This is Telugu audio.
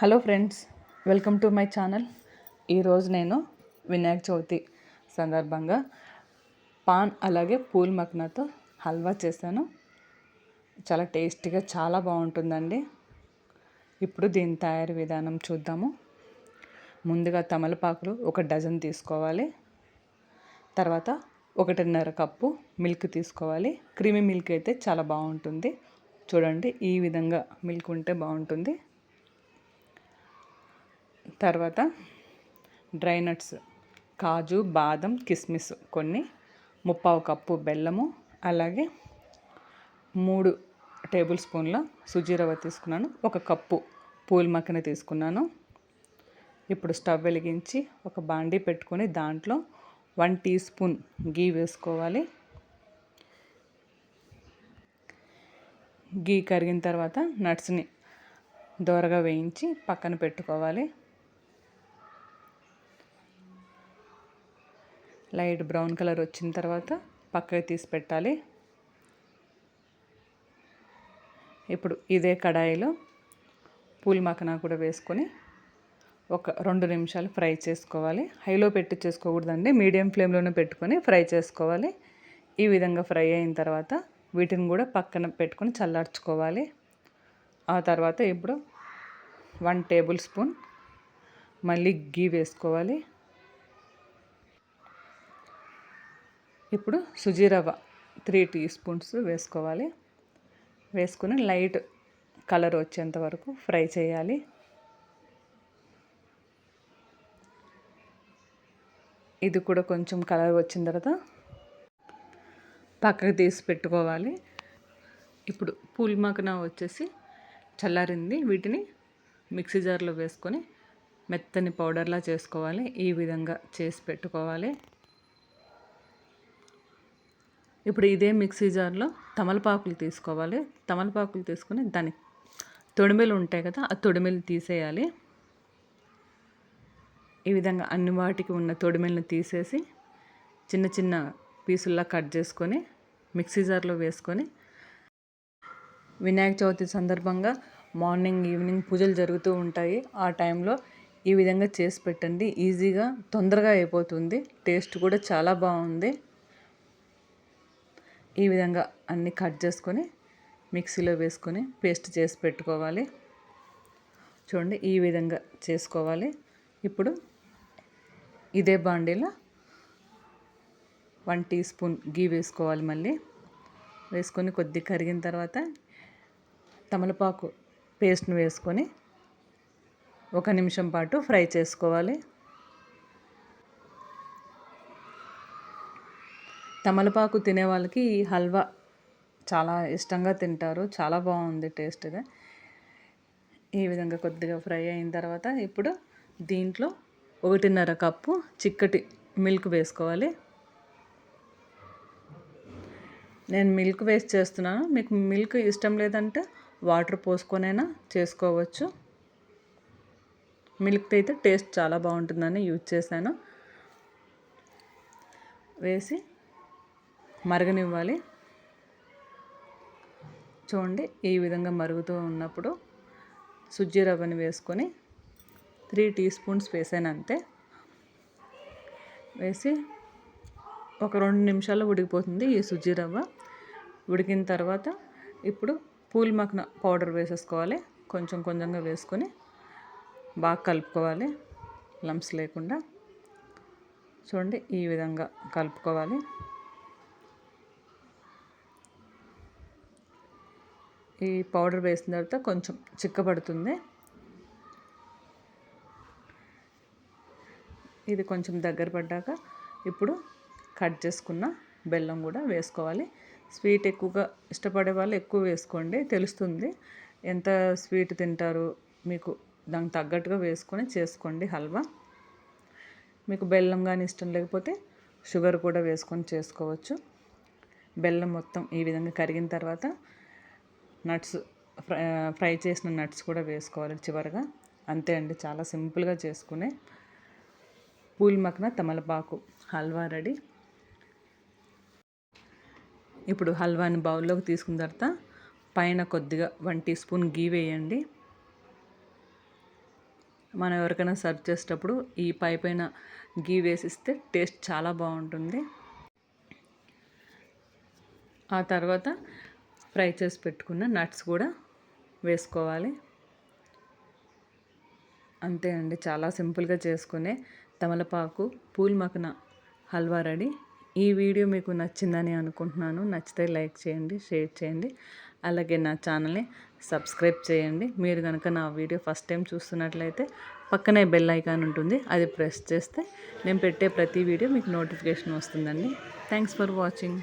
Hello friends welcome to my channel. ఈరోజు నేను వినాయక చవితి సందర్భంగా పాన్ అలాగే పూల్ మక్నాతో హల్వా చేశాను. చాలా టేస్టీగా చాలా బాగుంటుందండి. ఇప్పుడు దీని తయారీ విధానం చూద్దాము. ముందుగా తమలపాకులు ఒక డజన్ తీసుకోవాలి. తర్వాత ఒకటిన్నర కప్పు మిల్క్ తీసుకోవాలి. క్రీమీ మిల్క్ అయితే చాలా బాగుంటుంది. చూడండి ఈ విధంగా మిల్క్ ఉంటే బాగుంటుంది. తర్వాత డ్రై నట్స్ కాజు బాదం కిస్మిస్ కొన్ని ముప్పావు కప్పు బెల్లము అలాగే మూడు టేబుల్ స్పూన్ల సుజీ రవ్వ తీసుకున్నాను ఒక కప్పు పూల్ మక్కన తీసుకున్నాను. ఇప్పుడు స్టవ్ వెలిగించి ఒక బాండీ పెట్టుకొని దాంట్లో వన్ టీ స్పూన్ గీ వేసుకోవాలి. గీ కరిగిన తర్వాత నట్స్ని దోరగా వేయించి పక్కన పెట్టుకోవాలి. లైట్ బ్రౌన్ కలర్ వచ్చిన తర్వాత పక్కకి తీసి పెట్టాలి. ఇప్పుడు ఇదే కడాయిలో పూల్ మకనా కూడా వేసుకొని ఒక రెండు నిమిషాలు ఫ్రై చేసుకోవాలి. హైలో పెట్టి చేసుకోకూడదండి. మీడియం ఫ్లేమ్లోనే పెట్టుకొని ఫ్రై చేసుకోవాలి. ఈ విధంగా ఫ్రై అయిన తర్వాత వీటిని కూడా పక్కన పెట్టుకొని చల్లార్చుకోవాలి. ఆ తర్వాత ఇప్పుడు వన్ టేబుల్ స్పూన్ మళ్ళీ గీ వేసుకోవాలి. ఇప్పుడు సుజీరవ త్రీ టీ స్పూన్స్ వేసుకోవాలి. వేసుకుని లైట్ కలర్ వచ్చేంత వరకు ఫ్రై చేయాలి. ఇది కూడా కొంచెం కలర్ వచ్చిన తర్వాత పక్కకు తీసి పెట్టుకోవాలి. ఇప్పుడు పూల్మకన వచ్చేసి చల్లారింది. వీటిని మిక్సీ జార్లో వేసుకొని మెత్తని పౌడర్లా చేసుకోవాలి. ఈ విధంగా చేసి పెట్టుకోవాలి. ఇప్పుడు ఇదే మిక్సీ జార్లో తమలపాకులు తీసుకోవాలి. తమలపాకులు తీసుకొని దాని తొడిమెలు ఉంటాయి కదా ఆ తొడిమెలు తీసేయాలి. ఈ విధంగా అన్ని వాటికి ఉన్న తొడిమెలను తీసేసి చిన్న చిన్న పీసుల్లా కట్ చేసుకొని మిక్సీ జార్లో వేసుకొని వినాయక చవితి సందర్భంగా మార్నింగ్ ఈవినింగ్ పూజలు జరుగుతూ ఉంటాయి. ఆ టైంలో ఈ విధంగా చేసి పెట్టండి. ఈజీగా తొందరగా అయిపోతుంది. టేస్ట్ కూడా చాలా బాగుంది. ఈ విధంగా అన్నీ కట్ చేసుకొని మిక్సీలో వేసుకొని పేస్ట్ చేసి పెట్టుకోవాలి. చూడండి ఈ విధంగా చేసుకోవాలి. ఇప్పుడు ఇదే బాండీలో వన్ టీ స్పూన్ గీ వేసుకోవాలి మళ్ళీ. వేసుకొని కొద్ది కరిగిన తర్వాత తమలపాకు పేస్ట్ని వేసుకొని ఒక నిమిషం పాటు ఫ్రై చేసుకోవాలి. తమలపాకు తినే వాళ్ళకి ఈ హల్వా చాలా ఇష్టంగా తింటారు. చాలా బాగుంది టేస్ట్గా ఈ విధంగా కొద్దిగా ఫ్రై అయిన తర్వాత ఇప్పుడు దీంట్లో ఒకటిన్నర కప్పు చిక్కటి మిల్క్ వేసుకోవాలి. నేను మిల్క్ వేస్ట్ చేస్తున్నాను. మీకు మిల్క్ ఇష్టం లేదంటే వాటర్ పోసుకొనైనా చేసుకోవచ్చు. మిల్క్ అయితే టేస్ట్ చాలా బాగుంటుందని యూజ్ చేశాను. వేసి మరగనివ్వాలి. చూడండి ఈ విధంగా మరుగుతూ ఉన్నప్పుడు సుజ్జి రవ్వని వేసుకొని త్రీ టీ స్పూన్స్ వేసాను అంతే. వేసి ఒక రెండు నిమిషాల్లో ఉడికిపోతుంది ఈ సుజ్జి రవ్వ. ఉడికిన తర్వాత ఇప్పుడు పూల్ మక్న పౌడర్ వేసేసుకోవాలి. కొంచెం కొంచెంగా వేసుకొని బాగా కలుపుకోవాలి. లంప్స్ లేకుండా చూడండి ఈ విధంగా కలుపుకోవాలి. ఈ పౌడర్ వేసిన తర్వాత కొంచెం చిక్కబడుతుంది. ఇది కొంచెం దగ్గర పడ్డాక ఇప్పుడు కట్ చేసుకున్న బెల్లం కూడా వేసుకోవాలి. స్వీట్ ఎక్కువగా ఇష్టపడే వాళ్ళు ఎక్కువ వేసుకోండి తెలుస్తుంది. ఎంత స్వీట్ తింటారు మీకు దానికి తగ్గట్టుగా వేసుకొని చేసుకోండి హల్వా. మీకు బెల్లం కానీ ఇష్టం లేకపోతే షుగర్ కూడా వేసుకొని చేసుకోవచ్చు. బెల్లం మొత్తం ఈ విధంగా కరిగిన తర్వాత నట్స్ ఫ్రై ఫ్రై చేసిన నట్స్ కూడా వేసుకోవాలి చివరిగా. అంతే అండి చాలా సింపుల్గా చేసుకునే పూల్ మక్న తమలపాకు హల్వా రెడీ. ఇప్పుడు హల్వాని బౌల్లోకి తీసుకున్న తర్వాత పైన కొద్దిగా వన్ టీ స్పూన్ గీ వేయండి. మనం ఎవరికైనా సర్వ్ చేసేటప్పుడు ఈ పై పైన గీ వేసిస్తే టేస్ట్ చాలా బాగుంటుంది. ఆ తర్వాత ఫ్రై చేసి పెట్టుకున్న నట్స్ కూడా వేసుకోవాలి. అంతే అండి చాలా సింపుల్గా చేసుకునే తమలపాకు పూల్ మకన హల్వా రెడీ. ఈ వీడియో మీకు నచ్చిందని అనుకుంటున్నాను. నచ్చితే లైక్ చేయండి షేర్ చేయండి. అలాగే నా ఛానల్ని సబ్స్క్రైబ్ చేయండి. మీరు కనుక నా వీడియో ఫస్ట్ టైం చూస్తున్నట్లయితే పక్కనే బెల్ ఐకాన్ ఉంటుంది అది ప్రెస్ చేస్తే నేను పెట్టే ప్రతి వీడియో మీకు నోటిఫికేషన్ వస్తుందండి. Thanks for watching.